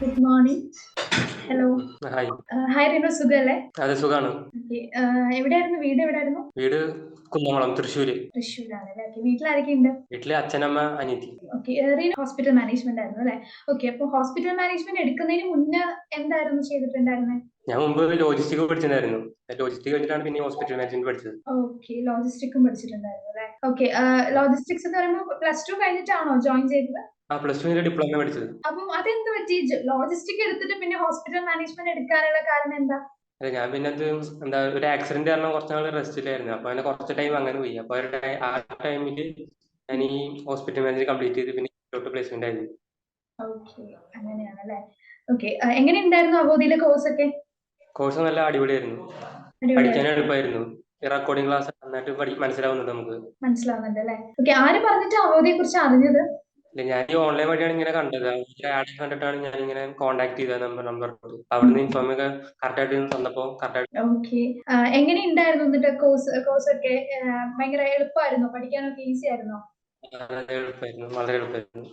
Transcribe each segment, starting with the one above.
Good morning hello hi Rinu സുഖല്ലേ? അതെ സുഖാണ്. ഓക്കെ എവിടെയായിരുന്നു? വീട് എവിടെയായിരുന്നു? വീട് കുന്നംകുളം തൃശ്ശൂര്. തൃശ്ശൂരാണ് ആരൊക്കെയുണ്ട് വീട്ടിലെ അച്ഛനമ്മ അനിയത്തി. ഓക്കെ ഹോസ്പിറ്റൽ മാനേജ്മെന്റ് ആയിരുന്നു അല്ലേ? ഓക്കെ അപ്പോൾ ഹോസ്പിറ്റൽ മാനേജ്മെന്റ് എടുക്കുന്നതിന് മുന്നേ എന്തായിരുന്നു ചെയ്തിട്ടുണ്ടായിരുന്നത് ഞാൻ മുമ്പ് ലോജിസ്റ്റിക് പഠിച്ചിട്ടുണ്ടായിരുന്നു. ലോജിസ്റ്റിക് കഴിഞ്ഞിട്ടാണ് പിന്നെ ഹോസ്പിറ്റൽ മാനേജ്മെന്റ് പഠിച്ചത്. ഓക്കെ ലോജിസ്റ്റിക്കും പഠിച്ചിട്ടുണ്ടായിരുന്നു അല്ലേ? ഓക്കെ ലോജിസ്റ്റിക്സ് എന്ന് പറയുമ്പോൾ പ്ലസ് ടു കഴിഞ്ഞിട്ടാണോ ജോയിൻ ചെയ്തത്? ആ പ്ലസ് ടു ഡിപ്ലോമ പഠിച്ചത് അപ്പം അതെന്ത് പറ്റി? ലോജിസ്റ്റിക് എടുത്തിട്ട് പിന്നെ ഹോസ്പിറ്റൽ മാനേജ്മെന്റ് എടുക്കാനുള്ള കാരണം എന്താ? അതെ ഞാൻ പിന്നെ അത് എന്താ ഒരു ആക്സിഡന്റ് കാരണം കുറച്ച് നാൾ റെസ്റ്റിലായിരുന്നു അപ്പൊ അങ്ങനെ കുറച്ച് ടൈം അങ്ങനെ പോയി. അപ്പൊ ആ ടൈമിൽ ഞാൻ ഈ ഹോസ്പിറ്റൽ മാനേജ് കംപ്ലീറ്റ് ചെയ്ത് പിന്നെ പ്ലേസ്മെന്റ് ആയിരുന്നു അങ്ങനെയാണല്ലേ അങ്ങനെയാണ് ഓക്കെ എങ്ങനെ ഉണ്ടായിരുന്നു അവധിയിലെ കോഴ്സ് ഒക്കെ? കോഴ്സ് നല്ല അടിപൊളിയായിരുന്നു. പഠിക്കാൻ എളുപ്പമായിരുന്നു. റെക്കോർഡിംഗ് ക്ലാസ് നന്നായിട്ട് മനസ്സിലാവുന്നുണ്ട് നമുക്ക്. മനസ്സിലാവുന്നുണ്ട് അല്ലേ? ഓക്കെ ആര് പറഞ്ഞിട്ട് അവധിയെ കുറിച്ച് അറിഞ്ഞത്? ഇല്ല ഞാൻ ഈ ഓൺലൈൻ വഴിയാണ് ഇങ്ങനെ കണ്ടത്. ആഡ് കണ്ടിട്ടാണ് ഞാൻ ഇങ്ങനെ കോൺടാക്ട് ചെയ്തത് നമ്പർ നമ്പർ അവിടുന്ന് ഇൻഫോം ഒക്കെ കറക്റ്റ് ആയിട്ട് തന്നപ്പോ കറക്റ്റ് ഓക്കെ എങ്ങനെ ഉണ്ടായിരുന്നു എന്നിട്ട് കോഴ്സ് കോഴ്സ് ഒക്കെ? ഭയങ്കര എളുപ്പമായിരുന്നോ പഠിക്കാനൊക്കെ ഈസി ആയിരുന്നോ? വളരെ എളുപ്പമായിരുന്നു വളരെ എളുപ്പമായിരുന്നു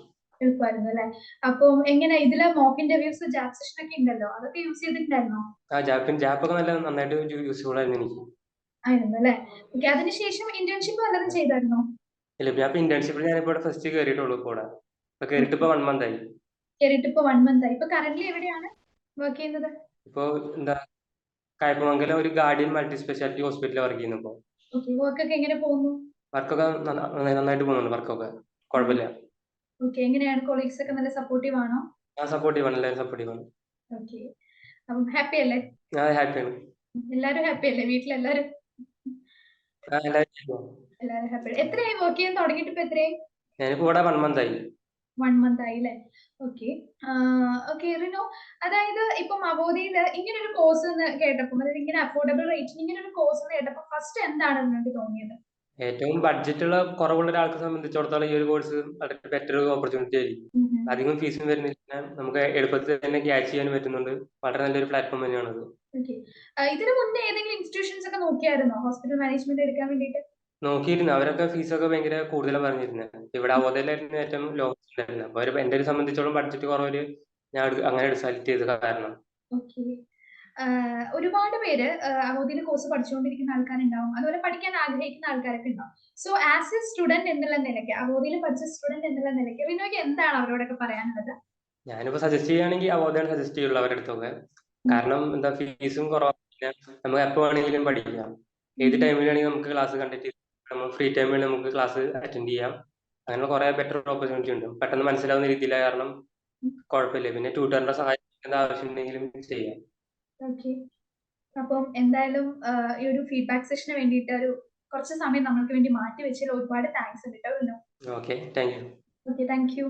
എളുപ്പമായിരുന്നു അല്ലേ? അപ്പം എങ്ങനെ ഇതിലെ മോക്ക് ഇന്റർവ്യൂസ് ജാബ് സെഷൻ ഒക്കെ ഉണ്ടല്ലോ അതൊക്കെ യൂസ് ചെയ്തിട്ടുണ്ടായിരുന്നോ? ആ ജാബ് ജാബ് ഒക്കെ നല്ല നന്നായിട്ട് യൂസ്ഫുൾ ആയിരുന്നു എനിക്ക്. ആയിരുന്നു അല്ലേ? ഓക്കെ അതിനുശേഷം ഇന്റേൺഷിപ്പ് വല്ലതും ചെയ്തായിരുന്നോ? ഇല്ല ഞാൻ ഇന്റേൺഷിപ്പ് ഇന്റേൺഷിപ്പിൽ ഞാനിപ്പോ ഇവിടെ ഫസ്റ്റ് കയറിയിട്ടുള്ളൂ കൂടെ ഇപ്പൊ കയറിയിട്ട് ഇപ്പൊ വൺ മന്ത് ആയി. കേറിട്ട് ഇപ്പൊ വൺ മന്ത് ആയി. ഇപ്പൊ കറന്റ് എവിടെയാണ് വർക്ക് ചെയ്യുന്നത്? ഇപ്പൊ എന്താ കായപ്പമംഗലം ഒരു ഗാർഡിയൻ മൾട്ടി സ്പെഷ്യാലിറ്റി ഹോസ്പിറ്റലിൽ വർക്ക് ചെയ്യുന്നു ഇപ്പൊ. വർക്ക് ഒക്കെ എങ്ങനെ പോകുന്നു? വർക്കൊക്കെ നന്നായിട്ട് പോകുന്നുണ്ട് വർക്കൊക്കെ. കുഴപ്പമില്ല. ഓക്കെ എങ്ങനെയാണ്? കൊളീഗ്സ് ഒക്കെ നല്ല സപ്പോർട്ടീവ് ആണോ? ആ സപ്പോർട്ടീവ് ആണ് എല്ലാവരും സപ്പോർട്ടീവ് ആണ്. ഓക്കെ അപ്പം ഹാപ്പി അല്ലേ? ഞാൻ ഹാപ്പിയാണ് എല്ലാവരും ഹാപ്പി അല്ലേ? വീട്ടിലെല്ലാരും ആ, എല്ലാവരും happy ആണ്. എല്ലാരും ഹാപ്പി എത്രയായി വർക്ക് ചെയ്യാൻ തുടങ്ങിയിട്ട് ഇപ്പൊ എത്രയായി? ഞാനിപ്പോ ഇവിടെ വൺ മന്ത് ആയി. വൺ മന്ത് ആയി അല്ലേ? Okay okay Rino. അതായത് ഇപ്പം അവോധയിൽ ഇങ്ങനെ ഒരു കോഴ്സ് എന്ന് കേട്ടപ്പോൾ അതായത് ഇങ്ങനെ അഫോർഡബിൾ റേറ്റിന് ഇങ്ങനെ ഒരു കോഴ്സ് എന്ന് കേട്ടപ്പോൾ ഫസ്റ്റ് എന്താണ് നിങ്ങൾക്ക് തോന്നിയത്? ഏറ്റവും ബഡ്ജറ്റുള്ള കുറവുള്ള ഒരാൾക്ക് സംബന്ധിച്ചിടത്തോളം ഈ ഒരു കോഴ്സ് വളരെ ബെറ്റർ ഓപ്പർച്യൂണിറ്റി ആയിരിക്കും. അധികം ഫീസും വരുന്നില്ല. നമുക്ക് എളുപ്പത്തിൽ തന്നെ ക്യാച്ച് ചെയ്യാൻ പറ്റുന്നുണ്ട്. വളരെ നല്ലൊരു പ്ലാറ്റ്ഫോം തന്നെയാണത്. ഇതിനു മുന്നേ ഏതെങ്കിലും ഇൻസ്റ്റിറ്റ്യൂഷൻസ് ഒക്കെ നോക്കിയായിരുന്നോ? ഹോസ്പിറ്റൽ മാനേജ്മെന്റ് എടുക്കാൻ വേണ്ടിയിട്ട്? നോക്കിയിരുന്നു. അവരൊക്കെ ഫീസൊക്കെ ഭയങ്കര കൂടുതലാണ് പറഞ്ഞിരുന്നത് ഇവിടെ അവതലായിരുന്നു ഏറ്റവും ലോ ഉണ്ടായിരുന്നത് അപ്പൊ എന്റെ ഒരു സംബന്ധിച്ചോളം ബഡ്ജറ്റ് കുറവിൽ ഞാൻ അങ്ങനെ സെലക്ട് ചെയ്ത കാരണം. ഒരുപാട് പേര് അവധിയിൽ കോഴ്സ് പഠിച്ചുകൊണ്ടിരിക്കുന്ന ആൾക്കാരുണ്ടാവും. അതുപോലെ പഠിക്കാൻ ആഗ്രഹിക്കുന്ന ആൾക്കാരൊക്കെ ഉണ്ടാവും. സോ ആസ് എ സ്റ്റുഡന്റ് എന്നുള്ള നിലയ്ക്ക് അവധിയിൽ പഠിച്ച സ്റ്റുഡന്റ് എന്നുള്ള നിലയ്ക്ക് വിനോയ്ക്ക് എന്താണ് അവരോടൊക്കെ പറയാനുള്ളത്? ഞാനിപ്പോ സജസ്റ്റ് ചെയ്യുകയാണെങ്കിൽ അവോധയാണ് സജസ്റ്റ് ചെയ്യുള്ളൂ അവരുടെ അടുത്തൊക്കെ. കാരണം എന്താ ഫീസും കുറവാണ്. നമുക്ക് എപ്പോ വേണമെങ്കിലും പഠിക്കാം. ഏത് ടൈമിലാണെങ്കിൽ നമുക്ക് ക്ലാസ് കണ്ടക്ട് ചെയ്ത് നമ്മൾ ഫ്രീ ടൈമിൽ നമുക്ക് ക്ലാസ് അറ്റൻഡ് ചെയ്യാം. അങ്ങനെ കുറെ ബെറ്റർ ഓപ്പർച്യൂണിറ്റി ഉണ്ട്. പെട്ടെന്ന് മനസ്സിലാവുന്ന രീതിയിലായ കാരണം കുഴപ്പമില്ല. പിന്നെ ട്യൂട്ടറിന്റെ സഹായം ആവശ്യമുണ്ടെങ്കിലും ചെയ്യാം. ഓക്കെ അപ്പം എന്തായാലും ഈ ഒരു ഫീഡ്ബാക്ക് സെഷന് വേണ്ടിയിട്ട് ഒരു കുറച്ച് സമയം നമ്മൾക്ക് വേണ്ടി മാറ്റി വെച്ചതിൽ ഒരുപാട് താങ്ക്സ് ഉണ്ട് കേട്ടോ okay thank you okay thank you